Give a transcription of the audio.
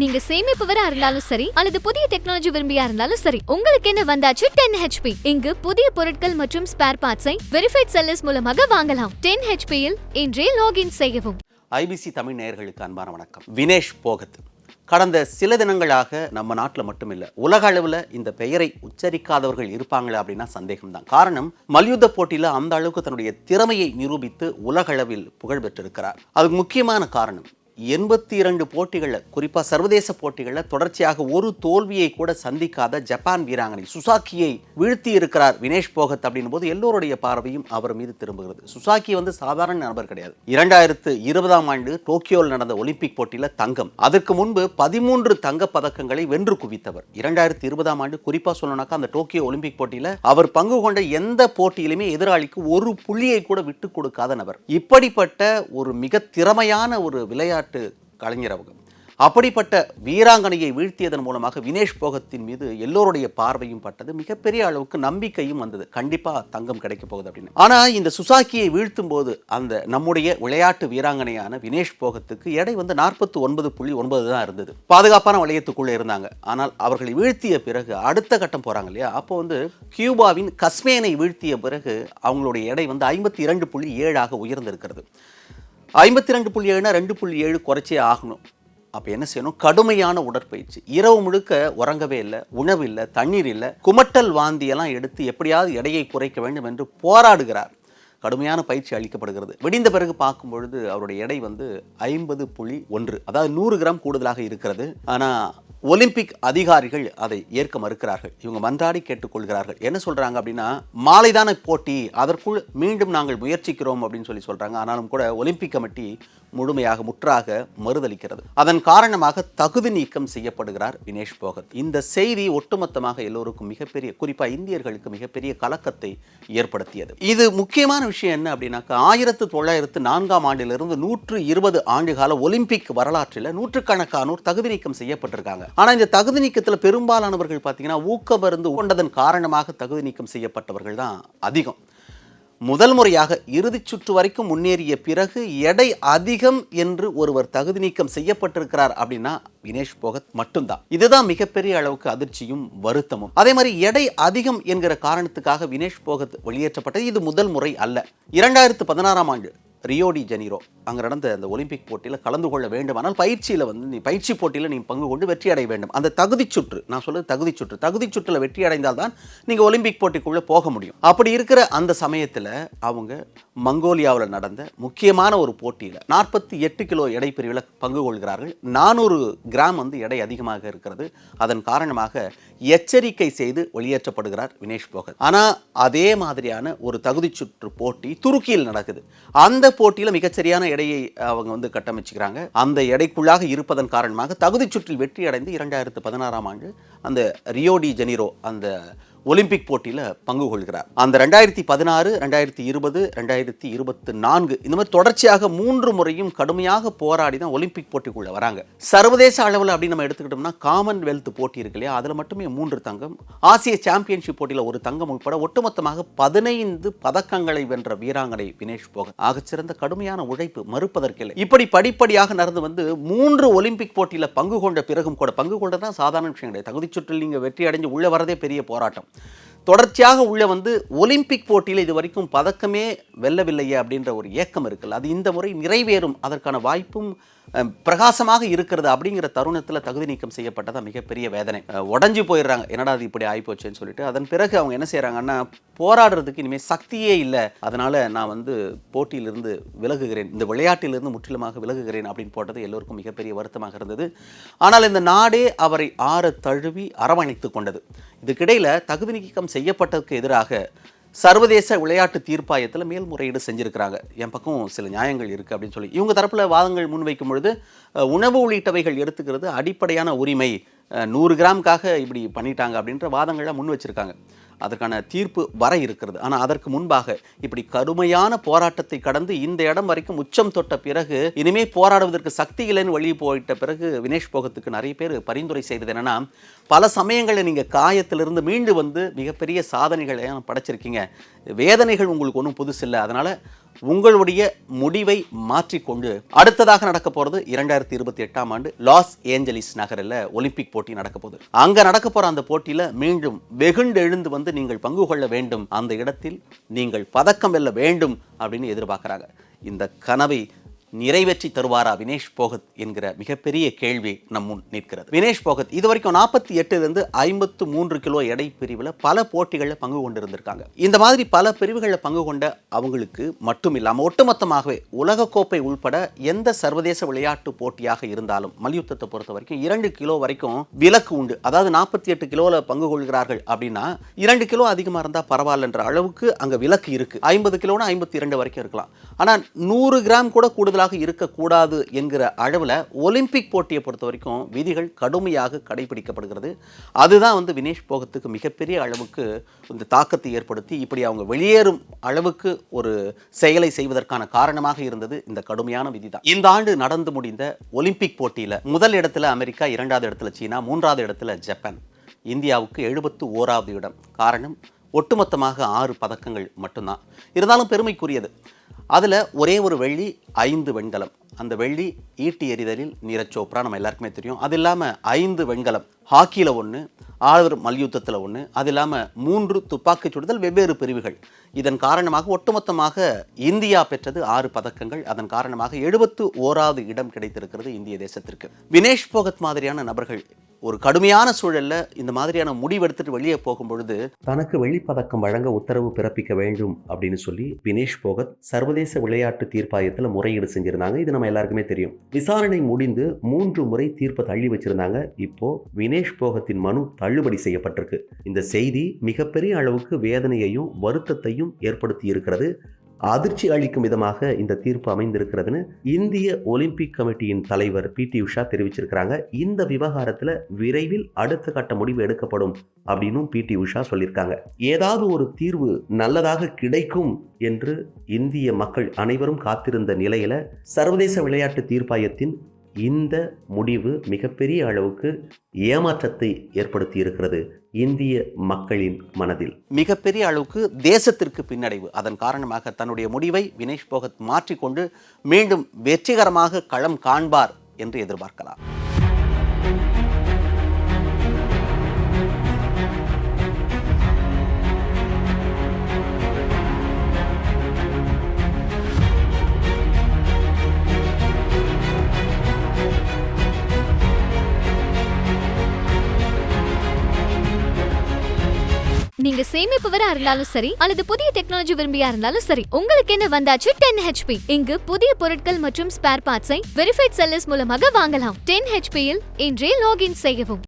நீங்க சேமிப்பவரா இருந்தாலும் சரி அல்லது புதிய டெக்னாலஜி விரும்பியா இருந்தாலும் சரி உங்களுக்கு என்ன வந்தாச்சு? டென் ஹெச்பி இங்கு புதிய பொருட்கள் மற்றும் ஸ்பேர் பார்ட்ஸை வெரிஃபைட் செல்லர்ஸ் மூலமாக வாங்கலாம். டென் ஹெச்பியில் இன்றே லாகின் செய்யவும். ஐபிசி தமிழ் நேயர்களுக்கு அன்பான வணக்கம். வினேஷ் போகத் கடந்த சில தினங்களாக நம்ம நாட்டில் மட்டுமில்லை உலக அளவில் இந்த பெயரை உச்சரிக்காதவர்கள் இருப்பாங்களா அப்படின்னா சந்தேகம்தான். காரணம் மல்யுத்த போட்டியில் அந்த அளவுக்கு தன்னுடைய திறமையை நிரூபித்து உலகளவில் புகழ் பெற்றிருக்கிறார் அதுக்கு முக்கியமான காரணம் எண்பத்தி இரண்டு போட்டிகளில் குறிப்பாக சர்வதேச போட்டிகளில் தொடர்ச்சியாக ஒரு தோல்வியை கூட சந்திக்காத ஜப்பான் வீராங்கனை சுசாக்கியை வீழ்த்தி இருக்கிறார் வினேஷ் போகத் அப்படின்னும் போது எல்லோருடைய பார்வையும் அவர் மீது திரும்புகிறது. சுசாக்கி வந்து சாதாரண நபர் கிடையாது. இரண்டாயிரத்து இருபதாம் ஆண்டு டோக்கியோவில் நடந்த ஒலிம்பிக் போட்டியில் தங்கம். அதற்கு முன்பு பதிமூன்று தங்கப் பதக்கங்களை வென்று குவித்தவர். இரண்டாயிரத்தி இருபதாம் ஆண்டு குறிப்பாக சொல்லணும்னாக்கா அந்த டோக்கியோ ஒலிம்பிக் போட்டியில் அவர் பங்கு கொண்ட எந்த போட்டியிலுமே எதிராளிக்கு ஒரு புள்ளியை கூட விட்டு கொடுக்காத நபர். இப்படிப்பட்ட ஒரு மிக திறமையான ஒரு விளையாட்டு கலைஞர் அவங்க. அப்படிப்பட்ட வீராங்கனையை வீழ்த்தியதன் மூலமாக வினேஷ் போகத்தின் மீது எல்லோருடைய பார்வையும் பட்டது. மிகப்பெரிய அளவுக்கு நம்பிக்கையும் வந்தது. கண்டிப்பா தங்கம் கிடைக்க போகுது அப்படின்னு. ஆனா இந்த சுசாக்கியை வீழ்த்தும் போது அந்த நம்முடைய விளையாட்டு வீராங்கனையான வினேஷ் போகத்துக்கு எடை வந்து நாற்பத்தி ஒன்பது புள்ளி ஒன்பது தான் இருந்தது. பாதுகாப்பான வளையத்துக்குள்ளே இருந்தாங்க. ஆனால் அவர்களை வீழ்த்திய பிறகு அடுத்த கட்டம் போறாங்க இல்லையா? அப்போ வந்து கியூபாவின் கஸ்மேனை வீழ்த்திய பிறகு அவங்களுடைய எடை வந்து ஐம்பத்தி இரண்டு புள்ளி ஏழாக உயர்ந்திருக்கிறது. ஐம்பத்தி ரெண்டு புள்ளி ஏழுனா ரெண்டு புள்ளி ஏழு குறைச்சே ஆகணும். அப்போ என்ன செய்யணும்? கடுமையான உடற்பயிற்சி. இரவு முழுக்க உறங்கவே இல்லை உணவு இல்லை தண்ணீர் இல்லை குமட்டல் வாந்தியெல்லாம் எடுத்து எப்படியாவது எடையை குறைக்க வேண்டும் என்று போராடுகிறார். கடுமையான பயிற்சி அளிக்கப்படுகிறது. விடிந்த பிறகு பார்க்கும் பொழுது அவருடைய எடை வந்து ஐம்பது புள்ளி ஒன்று. அதாவது நூறு கிராம் கூடுதலாக இருக்கிறது. ஆனால் ஒலிம்பிக் அதிகாரிகள் அதை ஏற்க மறுக்கிறார்கள். இவங்க மன்றாடி கேட்டுக்கொள்கிறார்கள். என்ன சொல்கிறாங்க அப்படின்னா மாலைதான போட்டி அதற்குள் மீண்டும் நாங்கள் முயற்சிக்கிறோம் அப்படின்னு சொல்லி சொல்கிறாங்க ஆனாலும் கூட ஒலிம்பிக் கமிட்டி முழுமையாக முற்றாக மறுதளிக்கிறது. அதன் காரணமாக தகுதி நீக்கம் செய்யப்படுகிறார் வினேஷ் போகத். இந்த செய்தி ஒட்டுமொத்தமாக எல்லோருக்கும் மிகப்பெரிய குறிப்பாக இந்தியர்களுக்கு மிகப்பெரிய கலக்கத்தை ஏற்படுத்தியது. இது முக்கியமான விஷயம் என்ன அப்படின்னாக்கா ஆயிரத்து தொள்ளாயிரத்து நான்காம் ஆண்டிலிருந்து நூற்று இருபது ஆண்டுகால ஒலிம்பிக் வரலாற்றில் நூற்றுக்கணக்கானோர் தகுதி நீக்கம் செய்யப்பட்டிருக்காங்க. ஆனால் இந்த தகுதி நீக்கத்தில் பெரும்பாலானவர்கள் பார்த்தீங்கன்னா ஊக்க மருந்து கொண்டதன் காரணமாக தகுதி நீக்கம் செய்யப்பட்டவர்கள் தான் அதிகம். முதல் முறையாக இறுதிச் சுற்று வரைக்கும் முன்னேறிய பிறகு எடை அதிகம் என்று ஒருவர் தகுதி நீக்கம் செய்யப்பட்டிருக்கிறார் அப்படின்னா வினேஷ் போகத் மட்டும்தான். இதுதான் மிகப்பெரிய அளவுக்கு அதிர்ச்சியும் வருத்தமும். அதே மாதிரி எடை அதிகம் என்கிற காரணத்துக்காக வினேஷ் போகத் வெளியேற்றப்பட்டது. இது முதல் முறை அல்ல. இரண்டாயிரத்து பதினாறாம் ஆண்டு ரியோடி ஜெனீரோ அங்கே நடந்த அந்த ஒலிம்பிக் போட்டியில் கலந்து கொள்ள வேண்டுமானால் பயிற்சியில் வந்து நீ பயிற்சி போட்டியில் நீ பங்கு கொண்டு வெற்றி அடைய வேண்டும். அந்த தகுதிச் சுற்று நான் சொல்றது தகுதி சுற்று தகுதிச் சுற்றில் வெற்றி அடைந்தால் தான் நீங்கள் ஒலிம்பிக் போட்டிக்குள்ளே போக முடியும். அப்படி இருக்கிற அந்த சமயத்தில் அவங்க மங்கோலியாவில் நடந்த முக்கியமான ஒரு போட்டியில் நாற்பத்தி எட்டு கிலோ எடை பிரிவில் பங்கு கொள்கிறார்கள். நானூறு கிராம் வந்து எடை அதிகமாக இருக்கிறது. அதன் காரணமாக எச்சரிக்கை செய்து வெளியேற்றப்படுகிறார் வினேஷ் போகத் ஆனால் அதே மாதிரியான ஒரு தகுதி சுற்று போட்டி துருக்கியில் நடக்குது. அந்த போட்டியில் மிகச்சரியான எடையை அவங்க வந்து கட்டமைச்சுக்கிறாங்க. அந்த எடைக்குள்ளாக இருப்பதன் காரணமாக தகுதி சுற்றில் வெற்றி அடைந்து இரண்டாயிரத்து பதினாறாம் ஆண்டு அந்த ரியோ ஜெனிரோ அந்த ஒலிம்பிக் போட்டியில் பங்கு கொள்கிறார். அந்த ரெண்டாயிரத்தி பதினாறு ரெண்டாயிரத்தி இருபது ரெண்டாயிரத்தி இருபத்தி நான்கு இந்த மாதிரி தொடர்ச்சியாக மூன்று முறையும் கடுமையாக போராடி தான் ஒலிம்பிக் போட்டிக்குள்ளே வராங்க. சர்வதேச அளவில் அப்படின்னு நம்ம எடுத்துக்கிட்டோம்னா காமன்வெல்த் போட்டி இருக்கு இல்லையா? அதில் மட்டுமே மூன்று தங்கம். ஆசிய சாம்பியன்ஷிப் போட்டியில் ஒரு தங்கம் உட்பட ஒட்டுமொத்தமாக பதினைந்து பதக்கங்களை வென்ற வீராங்கனை வினேஷ் போகன். ஆகச்சிறந்த கடுமையான உழைப்பு மறுப்பதற்கில்லை. இப்படி படிப்படியாக நடந்து வந்து மூன்று ஒலிம்பிக் போட்டியில் பங்கு கொண்ட பிறகும் கூட பங்கு கொண்டதான் சாதாரண விஷயம் கிடையாது. தகுதி சுற்றில் நீங்கள் வெற்றி அடைஞ்சு உள்ளே வரதே பெரிய போராட்டம். தொடர்ச்சியாக உள்ள வந்து ஒலிம்பிக் போட்டியில் இது வரைக்கும் பதக்கமே வெல்லவில்லையே அப்படின்ற ஒரு ஏக்கம் இருக்குல்ல. அது இந்த முறை நிறைவேறும். அதற்கான வாய்ப்பும் பிரகாசமாக இருக்கிறது அப்படிங்கிற தருணத்தில் தகுதி நீக்கம் செய்யப்பட்டதாக மிகப்பெரிய வேதனை. உடஞ்சி போயிடுறாங்க. என்னடா அது இப்படி ஆகிப்போச்சுன்னு சொல்லிட்டு அதன் பிறகு அவங்க என்ன செய்கிறாங்கன்னா போராடுறதுக்கு இனிமேல் சக்தியே இல்லை. அதனால் நான் வந்து போட்டியிலிருந்து விலகுகிறேன். இந்த விளையாட்டிலிருந்து முற்றிலுமாக விலகுகிறேன் அப்படின்னு போட்டது எல்லோருக்கும் மிகப்பெரிய வருத்தமாக இருந்தது. ஆனால் இந்த நாடே அவரை ஆற தழுவி அரவணைத்து கொண்டது. இதுக்கிடையில் தகுதி நீக்கம் செய்யப்பட்டதுக்கு எதிராக சர்வதேச விளையாட்டு தீர்ப்பாயத்தில் மேல்முறையீடு செஞ்சிருக்கிறாங்க. என் பக்கம் சில நியாயங்கள் இருக்குது அப்படின்னு சொல்லி. இவங்க தரப்பில் வாதங்கள் முன்வைக்கும் பொழுது உணவு உள்ளிட்டவைகள் எடுத்துக்கிறது அடிப்படையான உரிமை. நூறு கிராமுக்காக இப்படி பண்ணிட்டாங்க அப்படின்ற வாதங்களை முன் வச்சிருக்காங்க. அதற்கான தீர்ப்பு வர இருக்கிறது. ஆனால் அதற்கு முன்பாக இப்படி கடுமையான போராட்டத்தை கடந்து இந்த இடம் வரைக்கும் உச்சம் தொட்ட பிறகு இனிமே போராடுவதற்கு சக்தி இல்லைன்னு வெளியே போயிட்ட பிறகு வினேஷ் போகத்துக்கு நிறைய பேர் பரிந்துரை செய்தது என்னன்னா பல சமயங்களில் நீங்கள் காயத்திலிருந்து மீண்டு வந்து மிகப்பெரிய சாதனைகளை படைச்சிருக்கீங்க. வேதனைகள் உங்களுக்கு ஒன்றும் புதுசு இல்லை அதனால் உங்களுடைய முடிவை மாற்றிக்கொண்டு அடுத்ததாக நடக்க போறது இரண்டாயிரத்தி இருபத்தி எட்டாம் ஆண்டு லாஸ் ஏஞ்சலிஸ் நகரில் ஒலிம்பிக் போட்டி நடக்க போகுது. அங்க நடக்க போற அந்த போட்டியில மீண்டும் வெகுண்டு எழுந்து வந்து நீங்கள் பங்கு கொள்ள வேண்டும். அந்த இடத்தில் நீங்கள் பதக்கம் வெல்ல வேண்டும் அப்படின்னு எதிர்பார்க்குறாங்க. இந்த கனவை நிறைவேற்றி தருவாரா வினேஷ் போகத் என்கிற மிகப்பெரிய கேள்வி நம் முன் நிற்கிறது. வினேஷ் போகத் இது வரைக்கும் நாற்பத்தி எட்டுலேருந்து ஐம்பத்து மூன்று கிலோ எடை பிரிவில் பல போட்டிகளில் பங்கு கொண்டிருந்திருக்காங்க. இந்த மாதிரி பல பிரிவுகளில் பங்கு கொண்ட அவங்களுக்கு மட்டும் இல்லாமல் ஒட்டுமொத்தமாகவே உலகக்கோப்பை உள்பட எந்த சர்வதேச விளையாட்டு போட்டியாக இருந்தாலும் மல்யுத்தத்தை பொறுத்த வரைக்கும் இரண்டு கிலோ வரைக்கும் விலக்கு உண்டு. அதாவது நாற்பத்தி எட்டு கிலோவில் பங்கு கொள்கிறார்கள் அப்படின்னா இரண்டு கிலோ அதிகமாக இருந்தால் பரவாயில்லன்ற அளவுக்கு அங்கே விலக்கு இருக்கு. ஐம்பது கிலோனா ஐம்பத்தி இரண்டு வரைக்கும் இருக்கலாம். ஆனால் நூறு கிராம் கூட கூடுதலாக இருக்கக்கூடாது என்கிற அளவில் ஒலிம்பிக் போட்டியை பொறுத்த வரைக்கும் விதிகள் கடுமையாக கடைபிடிக்கப்படுகிறது. அதுதான் வந்து வினேஷ் போகத்துக்கு மிகப்பெரிய அளவுக்கு இந்த தாக்கத்தை ஏற்படுத்தி இப்படி அவங்க வெளியேறும் அளவுக்கு ஒரு செயலை செய்வதற்கான காரணமாக இருந்தது இந்த கடுமையான விதி தான் இந்த ஆண்டு நடந்து முடிந்த ஒலிம்பிக் போட்டியில் முதல் இடத்துல அமெரிக்கா இரண்டாவது இடத்துல சீனா மூன்றாவது இடத்துல ஜப்பான். இந்தியாவுக்கு எழுபத்து ஓராவது இடம். காரணம் ஒட்டுமொத்தமாக ஆறு பதக்கங்கள் மட்டும்தான். இருந்தாலும் பெருமைக்குரியது அதில் ஒரே ஒரு வெள்ளி ஐந்து வெண்கலம். அந்த வெள்ளி ஈட்டி எறிதலில் நீரஜ் சோப்ரா நம்ம எல்லாருக்குமே தெரியும். அது இல்லாமல் ஐந்து வெண்கலம் ஹாக்கியில் ஒன்று ஆழ்வர் மல்யுத்தத்தில் ஒன்று அது இல்லாமல் மூன்று துப்பாக்கிச் சுடுதல் வெவ்வேறு பிரிவுகள். இதன் காரணமாக ஒட்டுமொத்தமாக இந்தியா பெற்றது ஆறு பதக்கங்கள். அதன் காரணமாக எழுபத்து ஓராவது இடம் கிடைத்திருக்கிறது இந்திய தேசத்திற்கு. வினேஷ் போகத் மாதிரியான நபர்கள் ஒரு கடுமையான சூழல்ல இந்த மாதிரியான முடிவெடுத்துட்டு வெளியே போகும் பொழுது தனக்கு வெள்ளிப்பதக்கம் வழங்க உத்தரவு பிறப்பிக்க வேண்டும் அப்படின்னு சொல்லி வினேஷ் போகத் சர்வதேச விளையாட்டு தீர்ப்பாயத்தில் முறையீடு செஞ்சிருந்தாங்க. இது நம்ம எல்லாருக்குமே தெரியும். விசாரணை முடிந்து மூன்று முறை தீர்ப்பை தள்ளி வச்சிருந்தாங்க. இப்போ வினேஷ் போகத்தின் மனு தள்ளுபடி செய்யப்பட்டிருக்கு. இந்த செய்தி மிகப்பெரிய அளவுக்கு வேதனையையும் வருத்தத்தையும் ஏற்படுத்தி இருக்கிறது. அதிர்ச்சி அளிக்கும் விதமாக இந்த தீர்ப்பு அமைந்திருக்கிறதுன்னு இந்திய ஒலிம்பிக் கமிட்டியின் தலைவர் பி. டி. உஷா தெரிவிச்சிருக்கிறாங்க. இந்த விவகாரத்தில் விரைவில் அடுத்த கட்ட முடிவு எடுக்கப்படும் அப்படின்னும் பி. டி. உஷா சொல்லியிருக்காங்க. ஏதாவது ஒரு தீர்வு நல்லதாக கிடைக்கும் என்று இந்திய மக்கள் அனைவரும் காத்திருந்த நிலையில சர்வதேச விளையாட்டு தீர்ப்பாயத்தின் இந்த முடிவு மிகப்பெரிய அளவுக்கு ஏமாற்றத்தை ஏற்படுத்தி இருக்கிறது இந்திய மக்களின் மனதில். மிகப்பெரிய அளவுக்கு தேசத்திற்கு பின்னடைவு. அதன் காரணமாக தன்னுடைய முடிவை வினேஷ் போகத் மாற்றிக்கொண்டு மீண்டும் வெற்றிகரமாக களம் காண்பார் என்று எதிர்பார்க்கலாம். சேமிப்பு வர இருந்தாலும் சரி அல்லது புதிய டெக்னாலஜி விரும்பியா இருந்தாலும் சரி உங்களுக்கு என்ன வந்தாச்சு? டென் ஹெச்பி இங்கு புதிய பொருட்கள் மற்றும் ஸ்பேர் பார்ட்ஸை வெரிஃபைட் செல்லர்ஸ் மூலமாக வாங்கலாம். டென் ஹெச்பியில் இன்றே லாகின் செய்யவும்.